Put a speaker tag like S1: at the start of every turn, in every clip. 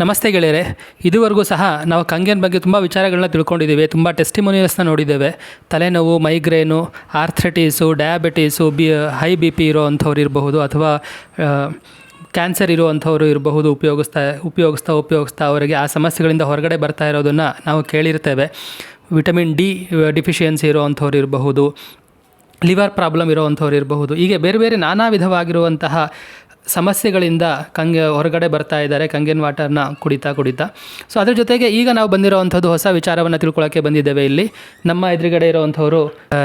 S1: ನಮಸ್ತೆ ಗೆಳೆಯರೆ, ಇದುವರೆಗೂ ಸಹ ನಾವು ಕಂಗೆನ ಬಗ್ಗೆ ತುಂಬ ವಿಚಾರಗಳನ್ನ ತಿಳ್ಕೊಂಡಿದ್ದೀವಿ, ತುಂಬ ಟೆಸ್ಟಿಮೋನಿಯಲ್ಸ್ನ ನೋಡಿದ್ದೇವೆ. ತಲೆನೋವು migraine arthritis diabetes B high B P ಇರೋ ಅಂಥವ್ರು ಇರಬಹುದು ಅಥವಾ ಕ್ಯಾನ್ಸರ್ ಇರುವಂಥವ್ರು ಇರಬಹುದು, ಉಪಯೋಗಿಸ್ತಾ ಉಪಯೋಗಿಸ್ತಾ ಉಪಯೋಗಿಸ್ತಾ ಅವರಿಗೆ ಆ ಸಮಸ್ಯೆಗಳಿಂದ ಹೊರಗಡೆ ಬರ್ತಾ ಇರೋದನ್ನು ನಾವು ಕೇಳಿರ್ತೇವೆ ವಿಟಮಿನ್ ಡಿ ಡಿಫಿಷಿಯನ್ಸಿ ಇರೋವಂಥವ್ರು ಇರಬಹುದು ಲಿವರ್ ಪ್ರಾಬ್ಲಮ್ ಇರೋವಂಥವ್ರು ಇರಬಹುದು, ಹೀಗೆ ಬೇರೆ ಬೇರೆ ನಾನಾ ವಿಧವಾಗಿರುವಂತಹ ಸಮಸ್ಯೆಗಳಿಂದ ಕಂಗೆ ಹೊರಗಡೆ ಬರ್ತಾ ಇದ್ದಾರೆ, ಕಂಗೆನ್ ವಾಟರ್ನ ಕುಡಿತಾ ಕುಡಿತಾ. ಸೊ ಅದ್ರ ಜೊತೆಗೆ ಈಗ ನಾವು ಬಂದಿರೋವಂಥದ್ದು ಹೊಸ ವಿಚಾರವನ್ನು ತಿಳ್ಕೊಳ್ಳೋಕ್ಕೆ ಬಂದಿದ್ದೇವೆ ಇಲ್ಲಿ. ನಮ್ಮ ಎದುರುಗಡೆ ಇರುವಂಥವರು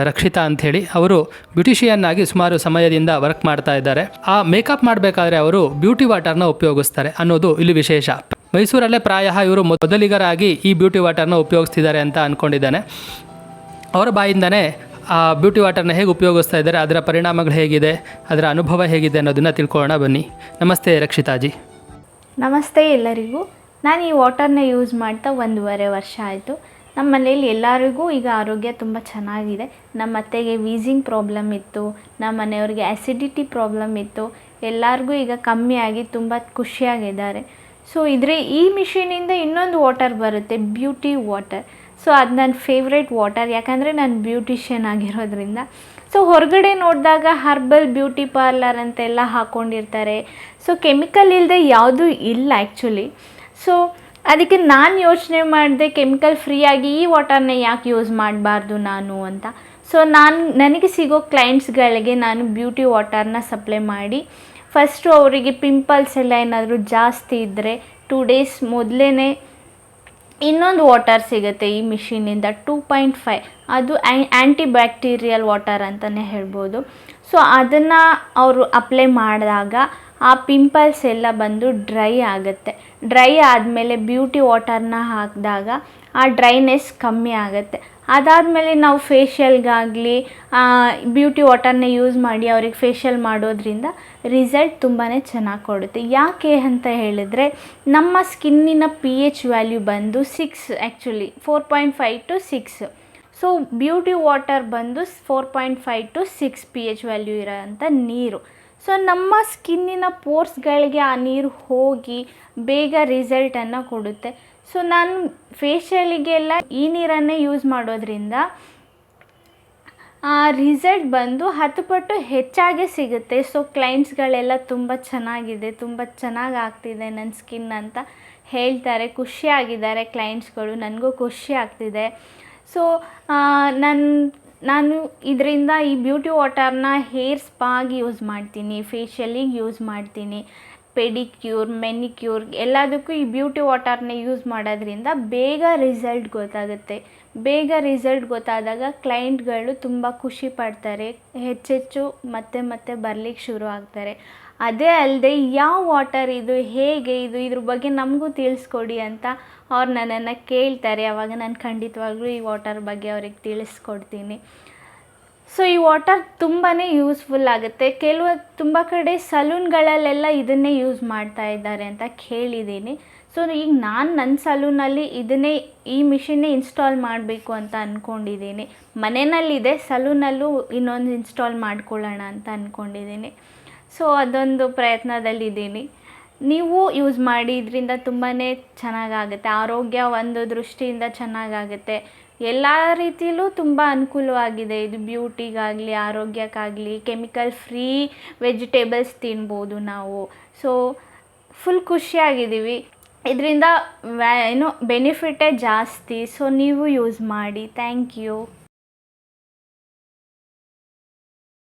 S1: ರಕ್ಷಿತಾ ಅಂಥೇಳಿ, ಅವರು ಬ್ಯೂಟಿಷಿಯನ್ ಆಗಿ ಸುಮಾರು ಸಮಯದಿಂದ ವರ್ಕ್ ಮಾಡ್ತಾ ಇದ್ದಾರೆ. ಆ ಮೇಕಪ್ ಮಾಡಬೇಕಾದ್ರೆ ಅವರು ಬ್ಯೂಟಿ ವಾಟರ್ನ ಉಪಯೋಗಿಸ್ತಾರೆ ಅನ್ನೋದು ಇಲ್ಲಿ ವಿಶೇಷ. ಮೈಸೂರಲ್ಲೇ ಪ್ರಾಯ ಇವರು ಮೊದಲಿಗರಾಗಿ ಈ ಬ್ಯೂಟಿ ವಾಟರ್ನ ಉಪಯೋಗಿಸ್ತಿದ್ದಾರೆ ಅಂತ ಅಂದ್ಕೊಂಡಿದ್ದಾನೆ ಅವರ ಬಾಯಿಂದನೇ ಆ ಬ್ಯೂಟಿ ವಾಟರ್ನ ಹೇಗೆ ಉಪಯೋಗಿಸ್ತಾ ಇದ್ದಾರೆ, ಅದರ ಪರಿಣಾಮಗಳು ಹೇಗಿದೆ, ಅದರ ಅನುಭವ ಹೇಗಿದೆ ಅನ್ನೋದನ್ನು ತಿಳ್ಕೊಳ್ಳೋಣ ಬನ್ನಿ. ನಮಸ್ತೆ ರಕ್ಷಿತಾಜಿ.
S2: ನಮಸ್ತೆ ಎಲ್ಲರಿಗೂ. ನಾನು ಈ ವಾಟರ್ನ ಯೂಸ್ ಮಾಡ್ತಾ ಒಂದೂವರೆ ವರ್ಷ ಆಯಿತು. ನಮ್ಮ ಮನೇಲಿ ಎಲ್ಲರಿಗೂ ಈಗ ಆರೋಗ್ಯ ತುಂಬ ಚೆನ್ನಾಗಿದೆ. ನಮ್ಮ ಅತ್ತೆಗೆ ವೀಸಿಂಗ್ ಪ್ರಾಬ್ಲಮ್ ಇತ್ತು, ನಮ್ಮ ಮನೆಯವ್ರಿಗೆ ಆ್ಯಸಿಡಿಟಿ ಪ್ರಾಬ್ಲಮ್ ಇತ್ತು. ಎಲ್ಲರಿಗೂ ಈಗ ಕಮ್ಮಿಯಾಗಿ ತುಂಬ ಖುಷಿಯಾಗಿದ್ದಾರೆ. ಸೊ ಇದ್ರೆ ಈ ಮಿಷಿನಿಂದ ಇನ್ನೊಂದು ವಾಟರ್ ಬರುತ್ತೆ ಬ್ಯೂಟಿ ವಾಟರ್ ಸೊ ಅದು ನನ್ನ ಫೇವ್ರೆಟ್ ವಾಟರ್ ಯಾಕಂದರೆ ನಾನು ಬ್ಯೂಟಿಷಿಯನ್ ಆಗಿರೋದ್ರಿಂದ. ಸೊ ಹೊರಗಡೆ ನೋಡಿದಾಗ ಹರ್ಬಲ್ ಬ್ಯೂಟಿ ಪಾರ್ಲರ್ ಅಂತೆಲ್ಲ ಹಾಕ್ಕೊಂಡಿರ್ತಾರೆ ಸೊ ಕೆಮಿಕಲ್ ಇಲ್ಲದೆ ಯಾವುದೂ ಇಲ್ಲ ಆ್ಯಕ್ಚುಲಿ ಸೊ ಅದಕ್ಕೆ ನಾನು ಯೋಚನೆ ಮಾಡಿದೆ ಕೆಮಿಕಲ್ ಫ್ರೀಯಾಗಿ ಈ ವಾಟರ್ನ ಯಾಕೆ ಯೂಸ್ ಮಾಡಬಾರ್ದು ನಾನು ಅಂತ. ಸೊ ನಾನು, ನನಗೆ ಸಿಗೋ ಕ್ಲೈಂಟ್ಸ್ಗಳಿಗೆ ನಾನು ಬ್ಯೂಟಿ ವಾಟರ್ನ ಸಪ್ಲೈ ಮಾಡಿ ಫಸ್ಟು ಅವರಿಗೆ ಪಿಂಪಲ್ಸ್ ಎಲ್ಲ ಏನಾದರೂ ಜಾಸ್ತಿ ಇದ್ದರೆ ಟೂ ಡೇಸ್ ಮೊದಲೇ ಇನ್ನೊಂದು ವಾಟರ್ ಸಿಗುತ್ತೆ ಈ ಮಿಷಿನಿಂದ ಟೂ ಪಾಯಿಂಟ್ ಫೈವ್ ಅದು ಆ್ಯಂಟಿ ಬ್ಯಾಕ್ಟೀರಿಯಲ್ ವಾಟರ್ ಅಂತಲೇ ಹೇಳ್ಬೋದು. ಸೊ ಅದನ್ನು ಅವರು ಅಪ್ಲೈ ಮಾಡಿದಾಗ ಆ ಪಿಂಪಲ್ಸ್ ಎಲ್ಲ ಬಂದು ಡ್ರೈ ಆಗುತ್ತೆ. ಡ್ರೈ ಆದಮೇಲೆ ಬ್ಯೂಟಿ ವಾಟರ್ನ ಹಾಕಿದಾಗ ಆ ಡ್ರೈನೆಸ್ ಕಮ್ಮಿ ಆಗುತ್ತೆ. ಅದಾದಮೇಲೆ ನಾವು ಫೇಶಿಯಲ್ಗಾಗಲಿ ಬ್ಯೂಟಿ ವಾಟರ್ನ ಯೂಸ್ ಮಾಡಿ ಅವ್ರಿಗೆ ಫೇಶಿಯಲ್ ಮಾಡೋದ್ರಿಂದ ರಿಸಲ್ಟ್ ತುಂಬಾ ಚೆನ್ನಾಗಿ ಕೊಡುತ್ತೆ. ಯಾಕೆ ಅಂತ ಹೇಳಿದರೆ, ನಮ್ಮ ಸ್ಕಿನ್ನಿನ ಪಿ ಎಚ್ ವ್ಯಾಲ್ಯೂ ಬಂದು six actually four point five to six so beauty water ಬಂದು four point five to six P H value ಇರೋಂಥ ನೀರು. ಸೊ ನಮ್ಮ ಸ್ಕಿನ್ನಿನ ಪೋರ್ಸ್ಗಳಿಗೆ ಆ ನೀರು ಹೋಗಿ ಬೇಗ ರಿಸಲ್ಟನ್ನು ಕೊಡುತ್ತೆ. ಸೊ ನಾನು ಫೇಶಿಯಲಿಗೆಲ್ಲ ಈ ನೀರನ್ನೇ ಯೂಸ್ ಮಾಡೋದ್ರಿಂದ ಆ ರಿಸಲ್ಟ್ ಬಂದು ಹತ್ತು ಪಟ್ಟು ಹೆಚ್ಚಾಗೇ ಸಿಗುತ್ತೆ. ಸೊ ಕ್ಲೈಂಟ್ಸ್ಗಳೆಲ್ಲ ತುಂಬ ಚೆನ್ನಾಗಿದೆ, ತುಂಬ ಚೆನ್ನಾಗಿ ಆಗ್ತಿದೆ ನನ್ನ ಸ್ಕಿನ್ ಅಂತ ಹೇಳ್ತಾರೆ. ಖುಷಿಯಾಗಿದ್ದಾರೆ ಕ್ಲೈಂಟ್ಸ್ಗಳು, ನನಗೂ ಖುಷಿ ಆಗ್ತಿದೆ. ಸೊ ನನ್ನ ನಾನು ಇದರಿಂದ ಈ ಬ್ಯೂಟಿ ವಾಟರ್ನ ಹೇರ್ ಸ್ಪಾಗಿ ಯೂಸ್ ಮಾಡ್ತೀನಿ ಫೇಶಿಯಲಿಗೆ ಯೂಸ್ ಮಾಡ್ತೀನಿ ಪೆಡಿಕ್ಯೂರ್ ಮೆನಿಕ್ಯೂರ್ ಎಲ್ಲದಕ್ಕೂ ಈ ಬ್ಯೂಟಿ ವಾಟರ್ನ ಯೂಸ್ ಮಾಡೋದ್ರಿಂದ ಬೇಗ ರಿಸಲ್ಟ್ ಗೊತ್ತಾಗುತ್ತೆ. ಬೇಗ ರಿಸಲ್ಟ್ ಗೊತ್ತಾದಾಗ ಕ್ಲೈಂಟ್ಗಳು ತುಂಬ ಖುಷಿ ಪಡ್ತಾರೆ, ಹೆಚ್ಚೆಚ್ಚು ಮತ್ತೆ ಮತ್ತೆ ಬರಲಿಕ್ಕೆ ಶುರು ಆಗ್ತಾರೆ. ಅದೇ ಅಲ್ಲದೆ ಯಾವ ವಾಟರ್ ಇದು, ಹೇಗೆ ಇದು, ಇದ್ರ ಬಗ್ಗೆ ನಮಗೂ ತಿಳಿಸ್ಕೊಡಿ ಅಂತ ಅವ್ರು ನನ್ನನ್ನು ಕೇಳ್ತಾರೆ. ಆವಾಗ ನಾನು ಖಂಡಿತವಾಗ್ಲೂ ಈ ವಾಟರ್ ಬಗ್ಗೆ ಅವ್ರಿಗೆ ತಿಳಿಸ್ಕೊಡ್ತೀನಿ. ಸೊ ಈ ವಾಟರ್ ತುಂಬಾ ಯೂಸ್ಫುಲ್ ಆಗುತ್ತೆ. ಕೆಲವು ತುಂಬ ಕಡೆ ಸಲೂನ್ಗಳಲ್ಲೆಲ್ಲ ಇದನ್ನೇ ಯೂಸ್ ಮಾಡ್ತಾ ಇದ್ದಾರೆ ಅಂತ ಕೇಳಿದ್ದೀನಿ. ಸೊ ಈಗ ನಾನು ನನ್ನ ಸಲೂನಲ್ಲಿ ಇದನ್ನೇ, ಈ ಮಿಷಿನ್ನೇ ಇನ್ಸ್ಟಾಲ್ ಮಾಡಬೇಕು ಅಂತ ಅಂದ್ಕೊಂಡಿದ್ದೀನಿ ಮನೆಯಲ್ಲಿದೆ ಸಲೂನಲ್ಲೂ ಇನ್ನೊಂದು ಇನ್ಸ್ಟಾಲ್ ಮಾಡ್ಕೊಳ್ಳೋಣ ಅಂತ ಅಂದ್ಕೊಂಡಿದ್ದೀನಿ ಸೊ ಅದೊಂದು ಪ್ರಯತ್ನದಲ್ಲಿದ್ದೀನಿ. ನೀವು ಯೂಸ್ ಮಾಡಿ ಇದರಿಂದ ತುಂಬಾ ಚೆನ್ನಾಗಾಗುತ್ತೆ. ಆರೋಗ್ಯ ಒಂದು ದೃಷ್ಟಿಯಿಂದ ಚೆನ್ನಾಗಾಗುತ್ತೆ. ಎಲ್ಲ ರೀತಿಯಲ್ಲೂ ತುಂಬ ಅನುಕೂಲವಾಗಿದೆ. ಇದು ಬ್ಯೂಟಿಗಾಗಲಿ, ಆರೋಗ್ಯಕ್ಕಾಗಲಿ ಕೆಮಿಕಲ್ ಫ್ರೀ ವೆಜಿಟೇಬಲ್ಸ್ ತಿನ್ಬೋದು ನಾವು. ಸೊ ಫುಲ್ ಖುಷಿಯಾಗಿದ್ದೀವಿ. ಇದರಿಂದ ವ್ಯಾ ಏನು ಬೆನಿಫಿಟೇ ಜಾಸ್ತಿ. ಸೊ ನೀವು ಯೂಸ್ ಮಾಡಿ. Thank you